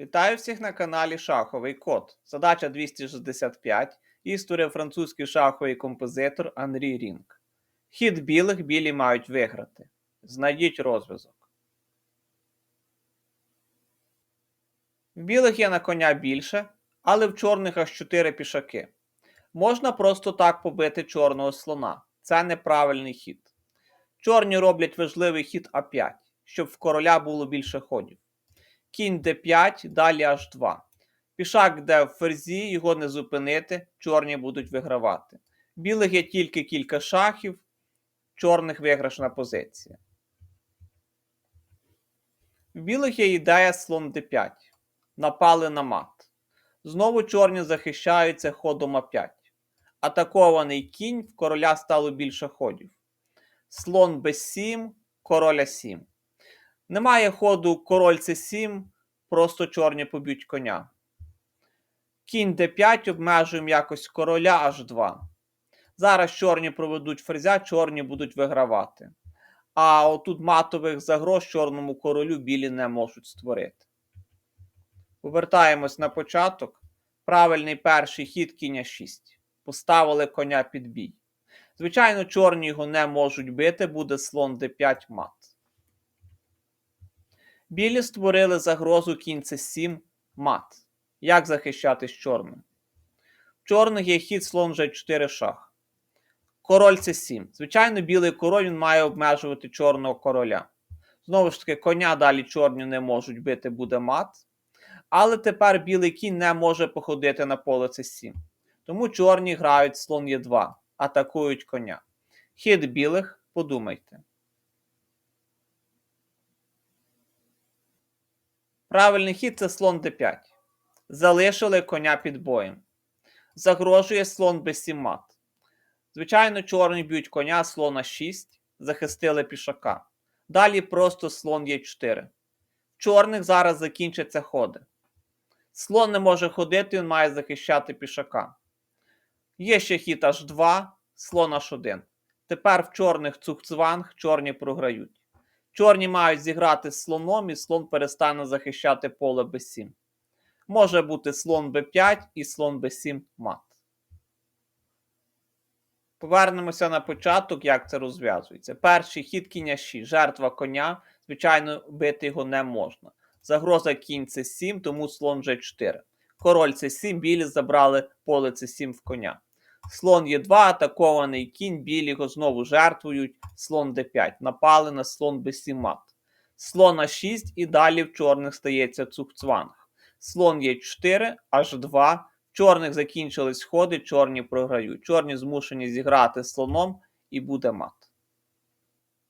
Вітаю всіх на каналі Шаховий Код. Задача 265 і створив французький шаховий композитор Анрі Рінг. Хід білих білі мають виграти. Знайдіть розв'язок. В білих є на коня більше, але в чорних аж 4 пішаки. Можна просто так побити чорного слона. Це неправильний хід. Чорні роблять важливий хід А5, щоб в короля було більше ходів. Кінь d5, далі h2. Пішак йде в ферзі, його не зупинити, чорні будуть вигравати. Білих є тільки кілька шахів, чорних виграшна позиція. В білих є ідея слон d5. Напали на мат. Знову чорні захищаються ходом А5. Атакований кінь в короля стало більше ходів. Слон b7, король А7. Немає ходу король c7, просто чорні поб'ють коня. Кінь d5 обмежуємо якось короля h2. Зараз чорні проведуть ферзя, чорні будуть вигравати. А отут матових загроз чорному королю білі не можуть створити. Повертаємось на початок. Правильний перший хід кінь 6. Поставили коня під бій. Звичайно, чорні його не можуть бити, буде слон d5 мат. Білі створили загрозу кінь c7 мат. Як захищатись чорним? В чорних є хід слон g4 шах. Король c7. Звичайно, білий король він має обмежувати чорного короля. Знову ж таки, коня далі чорні не можуть бити, буде мат. Але тепер білий кінь не може походити на поле c7. Тому чорні грають слон Е2, атакують коня. Хід білих, подумайте. Правильний хід це слон d5. Залишили коня під боєм. Загрожує слон b7 мат. Звичайно, чорні б'ють коня, слона 6, захистили пішака. Далі просто слон Е4. В чорних зараз закінчаться ходи. Слон не може ходити, він має захищати пішака. Є ще хід H2, слон H1. Тепер в чорних цукцванг чорні програють. Чорні мають зіграти з слоном, і слон перестане захищати поле b7. Може бути слон b5 і слон b7 мат. Повернемося на початок, як це розв'язується. Перший хід кінь 6, жертва коня. Звичайно, бити його не можна. Загроза кінь c7, тому слон g4. Король c7, білі забрали поле c7 в коня. Слон Е2, атакований кінь, білі знову жертвують. Слон d5. Напали на слон b7 мат. Слон А6 і далі в чорних стається цукцванг. Слон Е4, H2. В чорних закінчились ходи, чорні програють. Чорні змушені зіграти слоном і буде мат.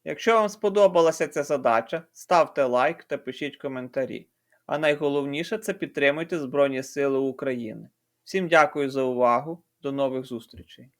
Якщо вам сподобалася ця задача, ставте лайк та пишіть коментарі. А найголовніше це підтримуйте Збройні Сили України. Всім дякую за увагу. До нових зустрічей!